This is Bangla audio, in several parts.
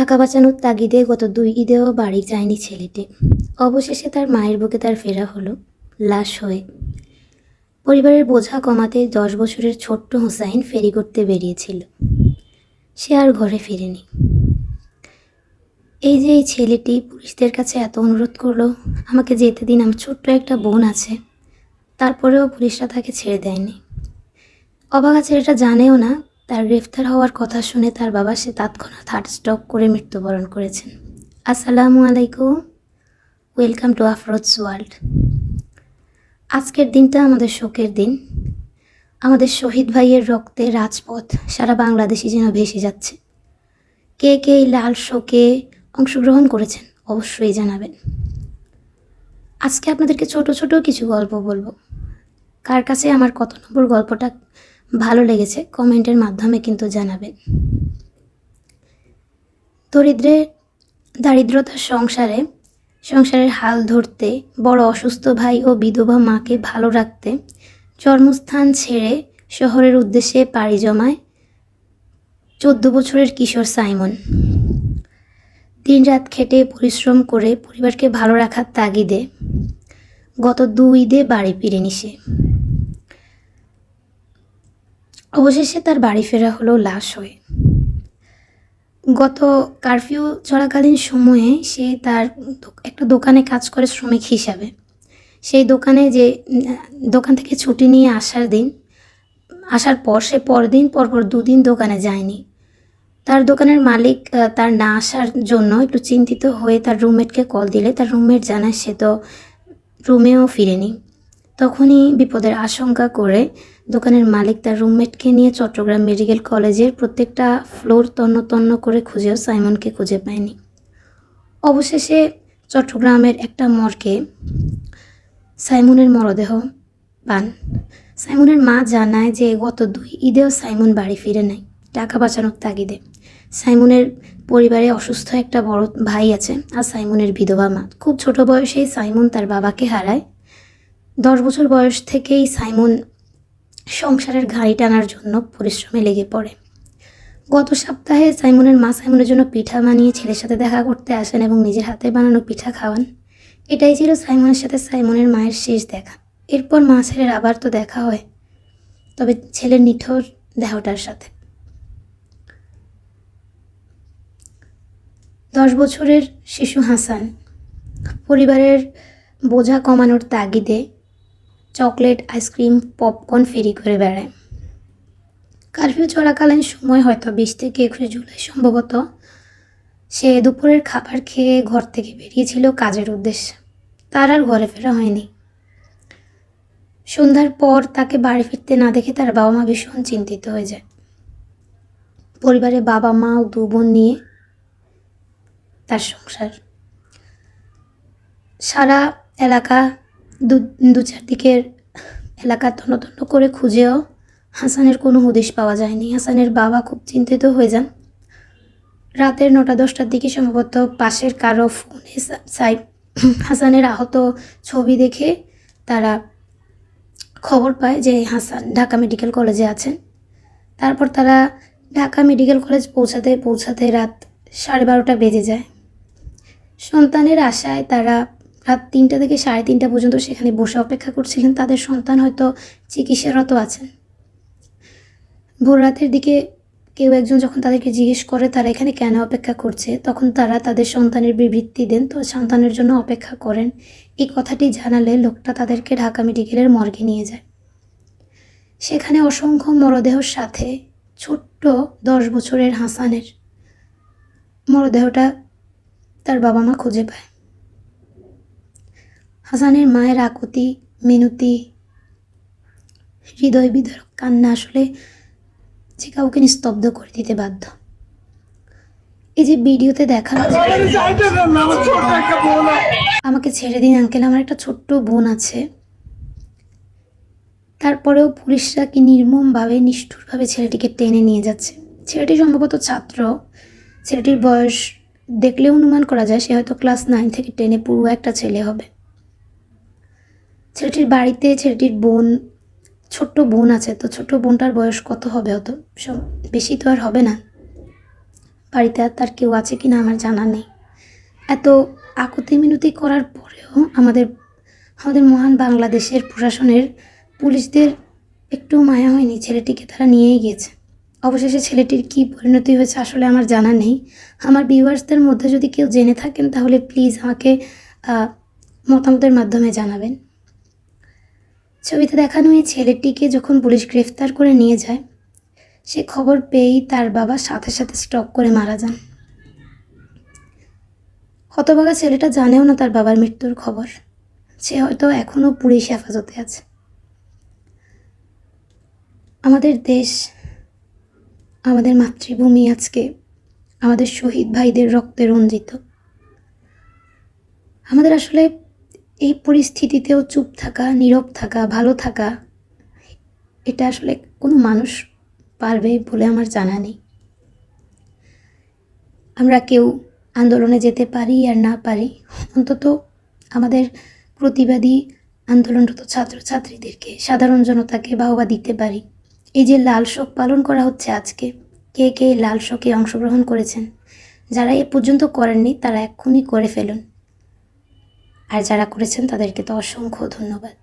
টাকা বাঁচানোর তাগিদে গত দুই ঈদেও বাড়ি যায়নি ছেলেটি। অবশেষে তার মায়ের বুকে তার ফেরা হলো, লাশ হয়ে। পরিবারের বোঝা কমাতে দশ বছরের ছোট্ট হোসাইন ফেরি করতে বেরিয়েছিল। সে আর ঘরে ফিরেনি। এই যে এই ছেলেটি পুলিশদের কাছে এত অনুরোধ করল, আমাকে যেতে দিন, আমার ছোট্ট একটা বোন আছে। তারপরেও পুলিশরা তাকে ছেড়ে দেয়নি। অবাগা ছেলেটা জানেও না তার গ্রেফতার হওয়ার কথা শুনে তার বাবা সে তৎক্ষণাৎ হার্ট স্ট্রোক করে মৃত্যুবরণ করেছেন। আসসালামু আলাইকুম। ওয়েলকাম টু আফরোজ ওয়ার্ল্ড আজকের দিনটা আমাদের শোকের দিন। আমাদের শহীদ ভাইয়ের রক্তে রাজপথ সারা বাংলাদেশি যেন ভেসে যাচ্ছে। কে কে এই লাল শোকে অংশগ্রহণ করেছেন অবশ্যই জানাবেন। আজকে আপনাদেরকে ছোট ছোট কিছু গল্প বলব। কার কাছে আমার কত নম্বর গল্পটা ভালো লেগেছে, কমেন্টের মাধ্যমে কিন্তু জানাবেন দরিদ্রের দারিদ্রতার সংসারে, সংসারের হাল ধরতে, বড় অসুস্থ ভাই ও বিধবা মাকে ভালো রাখতে, জন্মস্থান ছেড়ে শহরের উদ্দেশ্যে পাড়ি জমায় চোদ্দ বছরের কিশোর সাইমন। দিনরাত খেটে পরিশ্রম করে পরিবারকে ভালো রাখার তাগিদে গত দুই ঈদে বাড়ি ফিরেনি সে। অবশেষে তার বাড়ি ফেরা হলো লাশ হয়ে। গত কারফিউ চলাকালীন সময়ে সে তার একটা দোকানে কাজ করে শ্রমিক হিসাবে। সেই দোকানে যে, দোকান থেকে ছুটি নিয়ে আসার দিন, আসার পর সে পরদিন, পরপর দুদিন দোকানে যায়নি। তার দোকানের মালিক তার না আসার জন্য একটু চিন্তিত হয়ে তার রুমমেটকে কল দিলে। তার রুমমেট জানায় সে তো রুমেও ফিরেনি। তখনই বিপদের আশঙ্কা করে দোকানের মালিক তার রুমমেটকে নিয়ে চট্টগ্রাম মেডিকেল কলেজের প্রত্যেকটা ফ্লোর তন্ন তন্ন করে খুঁজেও সাইমনকে খুঁজে পায়নি। অবশেষে চট্টগ্রামের একটা মর্গে সাইমনের মরদেহ পান। সাইমনের মা জানায় যে গত দুই ঈদেও সাইমন বাড়ি ফিরে নাই, টাকা বাঁচানোর তাগিদে। সাইমনের পরিবারে অসুস্থ একটা বড় ভাই আছে আর সাইমনের বিধবা মা। খুব ছোট বয়সেই সাইমন তার বাবাকে হারায়। দশ বছর বয়স থেকেই সাইমন সংসারের ঘাড়ি টানার জন্য পরিশ্রমে লেগে পড়ে। গত সপ্তাহে সাইমনের মা সাইমনের জন্য পিঠা বানিয়ে ছেলের সাথে দেখা করতে আসেন এবং নিজের হাতে বানানো পিঠা খাওয়ান। এটাই ছিল সাইমনের সাথে সাইমনের মায়ের শেষ দেখা। এরপর মা ছেলের আবার তো দেখা হয়, তবে ছেলের নিঠোর দেহটার সাথে। দশ বছরের শিশু হাসান, পরিবারের বোঝা কমানোর তাগিদে চকলেট, আইসক্রিম, পপকর্ন ফেরি করে বেড়ায়। কারফিউ চলাকালীন সময় হয়তো বিশ থেকে একুশে জুলাই সম্ভবত সে দুপুরের খাবার খেয়ে ঘর থেকে বেরিয়েছিল কাজের উদ্দেশ্যে। তার আর ঘরে ফেরা হয়নি। সন্ধ্যার পর তাকে বাড়ি ফিরতে না দেখে তার বাবা মা ভীষণ চিন্তিত হয়ে যায়। পরিবারে বাবা, মা ও দু বোন নিয়ে তার সংসার। সারা এলাকা দু দু চারদিকের এলাকা তন্ন তন্ন করে খুঁজেও হাসানের কোনো হদিশ পাওয়া যায়নি। হাসানের বাবা খুব চিন্তিত হয়ে যান। রাতের নটা দশটার দিকে সম্ভবত পাশের কারও ফোনে সাই, হাসানের আহত ছবি দেখে তারা খবর পায় যে হাসান ঢাকা মেডিকেল কলেজে আছেন। তারপর তারা ঢাকা মেডিকেল কলেজ পৌঁছাতে পৌঁছাতে রাত সাড়ে বারোটা বেজে যায়। সন্তানের আশায় তারা রাত তিনটা থেকে সাড়ে তিনটা পর্যন্ত সেখানে বসে অপেক্ষা করছিলেন। তাদের সন্তান হয়তো চিকিৎসারত আছেন। ভোর রাতের দিকে কেউ একজন যখন তাদেরকে জিজ্ঞেস করে তারা এখানে কেন অপেক্ষা করছে, তখন তারা তাদের সন্তানের বিবৃতি দেন। তো সন্তানের জন্য অপেক্ষা করেন। এই কথাটি জানালে লোকটা তাদেরকে ঢাকা মেডিকেলের মর্গে নিয়ে যায়। সেখানে অসংখ্য মরদেহর সাথে ছোট্ট দশ বছরের হাসানের মরদেহটা তার বাবা মা খুঁজে পায়। হাসানের মায়ের আকুতি, মিনতি হৃদয় বিদারক কান্না আসলে যে কাউকে নিস্তব্ধ করে দিতে বাধ্য। এই যে ভিডিওতে দেখানো আমাকে ছেড়ে দিন আঙ্কেল, আমার একটা ছোট্ট বোন আছে। তারপরেও পুলিশরা কি নির্মমভাবে, নিষ্ঠুরভাবে ছেলেটিকে টেনে নিয়ে যাচ্ছে। ছেলেটি সম্ভবত ছাত্র। ছেলেটির বয়স দেখলে অনুমান করা যায় সে হয়তো ক্লাস নাইন থেকে টেনে পুরো একটা ছেলে হবে। ছেলেটির বাড়িতে ছেলেটির বোন, ছোট্ট বোন আছে, তো ছোট্ট বোনটার বয়স কত হবে অত? সব বেশি তো আর হবে না। বাড়িতে আর তার কেউ আছে কি না আমার জানা নেই। এত আকুতি মিনতি করার পরেও আমাদের আমাদের মহান বাংলাদেশের প্রশাসনের পুলিশদের একটু মায়া হয়নি, ছেলেটিকে তারা নিয়েই গিয়েছে অবশেষে ছেলেটির কী পরিণতি হয়েছে আসলে আমার জানা নেই। আমার ভিউয়ার্সদের মধ্যে যদি কেউ জেনে থাকেন, তাহলে প্লিজ আমাকে মতামতের মাধ্যমে জানাবেন। ছবিতে দেখানো এই ছেলেটিকে যখন পুলিশ গ্রেফতার করে নিয়ে যায়, সে খবর পেয়েই তার বাবা সাথে সাথে স্টক করে মারা যান। হতভাগা ছেলেটা জানেও না তার বাবার মৃত্যুর খবর। সে হয়তো এখনও পুলিশ হেফাজতে আছে। আমাদের দেশ, আমাদের মাতৃভূমি আজকে আমাদের শহীদ ভাইদের রক্তে রঞ্জিত। আমাদের আসলে এই পরিস্থিতিতেও চুপ থাকা, নীরব থাকা, ভালো থাকা, এটা আসলে কোনো মানুষ পারবে বলে আমার জানা নেই। আমরা কেউ আন্দোলনে যেতে পারি আর না পারি, অন্তত আমাদের প্রতিবাদী আন্দোলনরত ছাত্রছাত্রীদেরকে, সাধারণ জনতাকে বাহবা দিতে পারি। এই যে লাল শোক পালন করা হচ্ছে আজকে, কে কে লাল শোকে অংশগ্রহণ করেছেন, যারা এ পর্যন্ত করেননি তারা এক্ষুনি করে ফেলুন। আর যারা করেছেন তাদেরকে তো অসংখ্য ধন্যবাদ।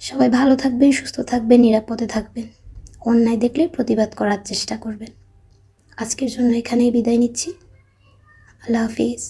সবাই ভালো থাকবেন, সুস্থ থাকবেন, নিরাপদে থাকবেন। অন্যায় দেখলে প্রতিবাদ করার চেষ্টা করবেন। আজকের জন্য এখানেই বিদায় নিচ্ছি। আল্লাহ হাফিজ।